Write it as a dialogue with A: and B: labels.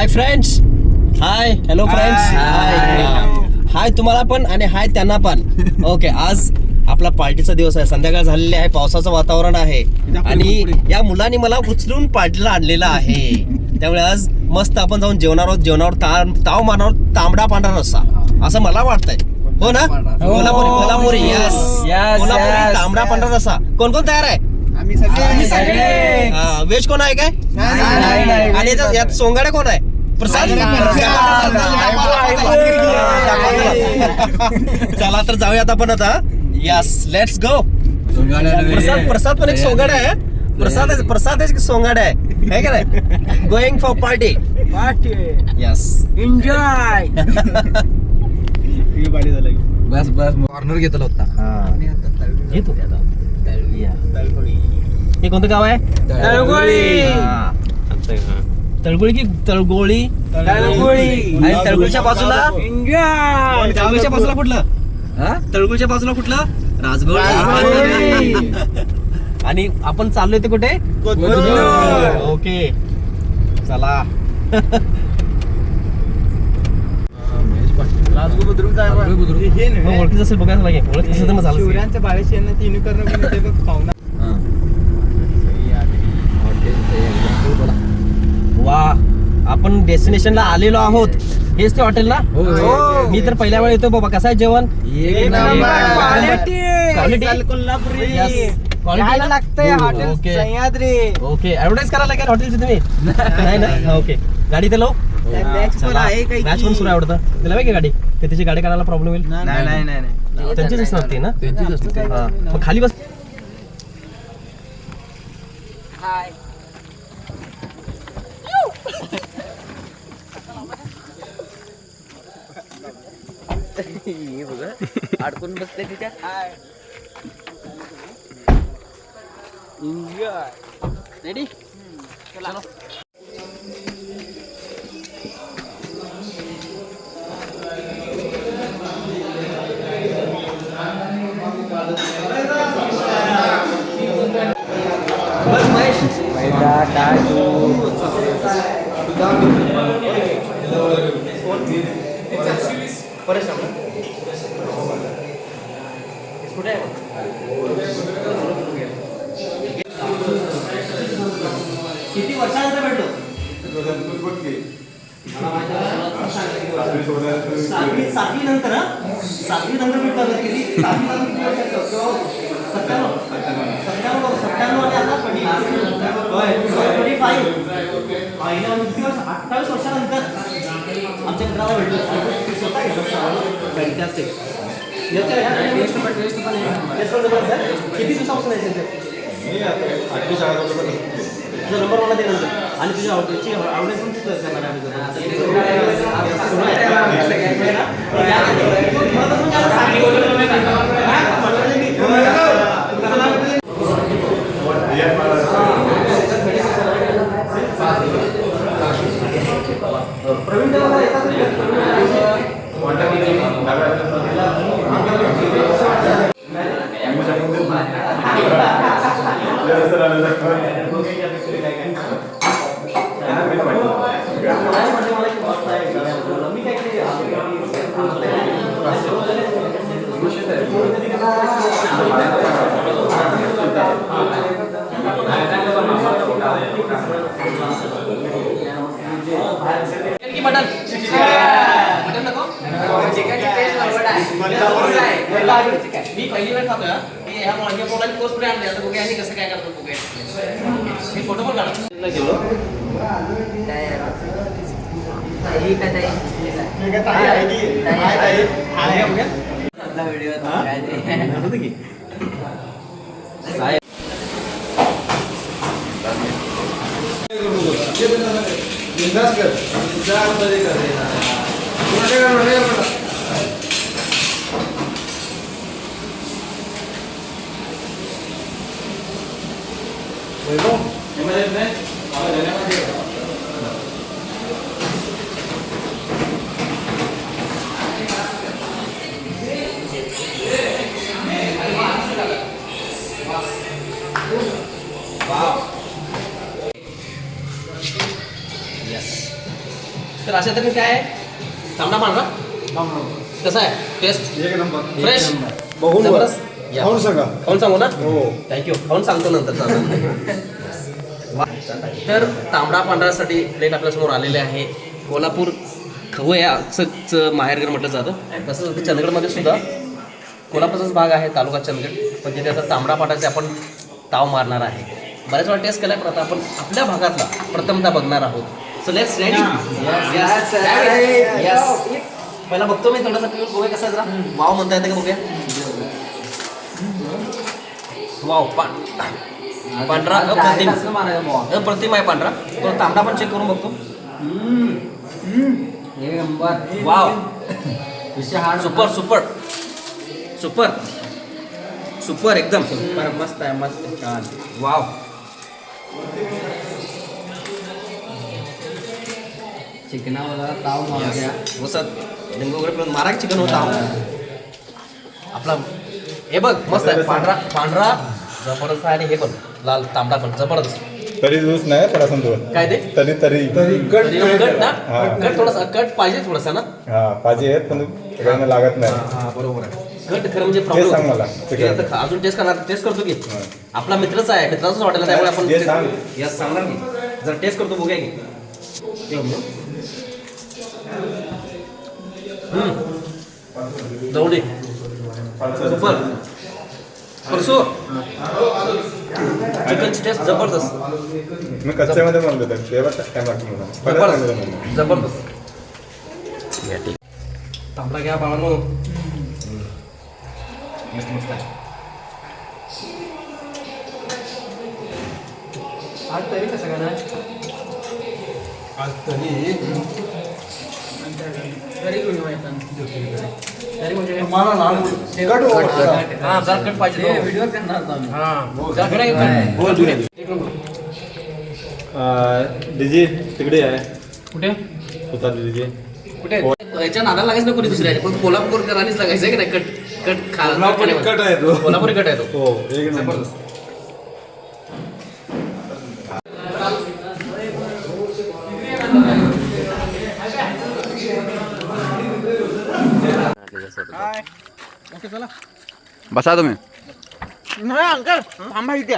A: Hi friends hi hello friends hi hi तुम्हाला पण आणि हाय त्यांना पण. ओके आज आपला पार्टीचा दिवस आहे. संध्याकाळ झालेली आहे. पावसाचं वातावरण आहे. आणि या मुलांनी मला उचलून पार्टीला आणलेलं आहे. त्यामुळे आज मस्त आपण जाऊन जेवणार आहोत. जेवणावर ताव मारणार आहोत. तांबडा पांढरा रस्सा. असं मला वाटतंय. हो ना? Kolhapuri Kolhapuri. Yes
B: Yes,
A: Kolhapuri
B: yes.
A: तांबडा पांढरा रस्सा. कोण कोण तयार आहे? व्हेज कोण आहे काय?
B: नाही, नाही.
A: आणि याच्यात- यात सोंगाड्या कोण आहे? प्रसाद? चला तर जाऊयात आपण आता. यस लेट्स गो प्रसाद प्रसाद पण एक सोंगाड आहे. प्रसाद आहे- प्रसाद एक सोंगाड आहे? है का नाही? Going for party yes
C: enjoy
B: बस बस. कॉर्नर घेतला होता.
A: येतो हे कोणतं गाव आहे?
C: तळगोळी.
A: हा. तळगोळी की तळगोळी. आणि तळगोळीच्या बाजूला? तळगोळीच्या बाजूला कुठलं?
B: हा?
A: तळगोळीच्या बाजूला कुठलं? राजगोळी. आणि आपण चाललोय ते कुठे. ओके. चला. मग ओळखीच असेल बघायला लागेल. ओळखीच असेल तर मग झालं
C: शिवरायांच्या बाळेशी यांना तीन करणं बिन ते बघ पाहुणा
B: हा. हॉटेलचं एकदम बोला.
A: वा आपण डेस्टिनेशनला आलेलो आहोत. हेच ते हॉटेल ना?
B: हो, हो.
A: मी तर पहिल्या वेळा येतो बाबा. कसं आहे जेवण? हो, ओके ऍडव्हर्टाईज करायला लागेल हॉटेलची तुम्ही? नाही ना? ओके गाडी ते लो
C: त्या match पण आहे काही.
A: मॅच पण सुरू आहे आवडतं त्याला माहिती गाडी. ते त्याची गाडी काढायला प्रॉब्लेम होईल.
C: नाही नाही नाही नाही
A: त्यांचीच असणार ती ना?
B: त्यांचीच असते.
A: हा. मग बस
B: अडकून बसते तिच्यात.
C: एन्जॉय
A: रेडी बस महेश
B: मैदा काजू
A: कुठे आहे किती वर्षानंतर भेटलो? सातवी सातवी नंतर सातवी नंतर भेटलो किती? सातवी नंतर सत्त्याण्णव सत्त्याण्णव सत्त्याण्णव आणि आता ट्वेंटी फाईव्ह पहिल्या किती वर्ष? अठ्ठावीस वर्षानंतर आमच्या मित्राला भेटलो. स्वतः घेतो फॅन्टॅस्टिक टेस्ट पण आहे. किती दिवसापासून आहे तुझा नंबर मला दे नंतर आणि तुझ्या आवडीची आवडीची पण तिथं करणार आहे प्रवीण मी पहिली वेळ खातोय मी ह्या माझ्या मुलांनी कोर्स पुढे आणले आता बघूया कसं काय करतो बघूया मी फोटो पण काढतो जेवलो काय ही काय ताई নাকি तर अशा तऱ्हेने काय आहे? तांबडा पांढरा कसा आहे? टेस्ट
D: एक नंबर.
A: फ्रेश
D: बघून बघ.
A: जबरदस्त? या.
D: खाऊन सांगा.
A: खाऊन सांगू ना?
D: हो.
A: थँक्यू खाऊन सांगतो नंतर वा. तर तांबडा पांढऱ्यासाठी प्लेट आपल्यासमोर आलेले आहे. कोल्हापूर खवय याचं माहेरघर म्हटलं जातं. तसंच चंदगडमध्ये सुद्धा कोल्हापूरचाच भाग आहे तालुका चंदगड. पण तिथे आता तांबडा पांढऱ्याचे आपण ताव मारणार आहे. बऱ्याच वेळा टेस्ट केलाय पण आता आपण आपल्या भागातला प्रथमता बघणार आहोत. सो लेट्स रेडी पहिला बघतो मी थोडासा पिऊन बघूया कसा जरा. वाव म्हणता येते का बघूया? वाव पांढरा अप्रतिम. अप्रतिम आहे पांढरा. तो तांबडा पण चेक करून बघतो. Wow. Super super. Super. Super एकदम.
E: मस्त आहे मस्त. छान.
A: वाव.
E: चिकनावाला ताव मारल्या
A: वसत लिंबू वगैरे पिऊन मारा चिकन होता? आपला हे बघ मस्त आहे. पांढरा पांढरा जबरदस्त आहे आणि हे पण. लाल तांबडा पण जबरदस्त.
D: तरी दूस नाही तर असं दोन
A: काय ते?
D: तरी तरी. तरी
A: कट ना?
D: हा.
A: कट थोडासा कट पाहिजे थोडासा ना?
D: हा पाहिजे आहेत पण सगळ्यांना लागत नाही.
A: हा बरोबर आहे. कट खरं म्हणजे
D: सांग
A: प्रॉब्लेम
D: मला.
A: आता अजून टेस्ट करणार टेस्ट करतो की.
D: हा.
A: आपला मित्रच आहे मित्राचाच हॉटेल आहे त्यामुळे आपण
D: सांग.
A: सांगणार की. जर टेस्ट करतो बघूया की. हम्म. जाऊ दे सुपर परसो. चिकनची टेस्ट जबरदस्त.
D: मी कच्च्यामध्ये म्हणलो तर तेव्हा काय बाकी.
A: जबरदस्त. तांबडा घ्या बाळांनो. मस्त मस्त आहे
E: आज तरी कसं करणार
D: आज तरी.
E: म्हणजे
D: कट हो.
A: हा पाहिजे.
E: व्हिडिओ.
A: हा? हो.
D: डीजे तिकडे आहे
A: कुठे?
D: होता डीजे
A: कुठे? याच्या नादाला लागायचं ना कोणी दुसऱ्या पण कोल्हापूर करायलाच लागायचं की नाही? कट कट खा
D: कोल्हापुरी कट आहे तो.
A: कोल्हापुरी कट आहे तो.
D: हो एक नंबर.
A: जबरदस्त
C: बसा तुम्ही.
E: नाही अंकल थांबा इथे.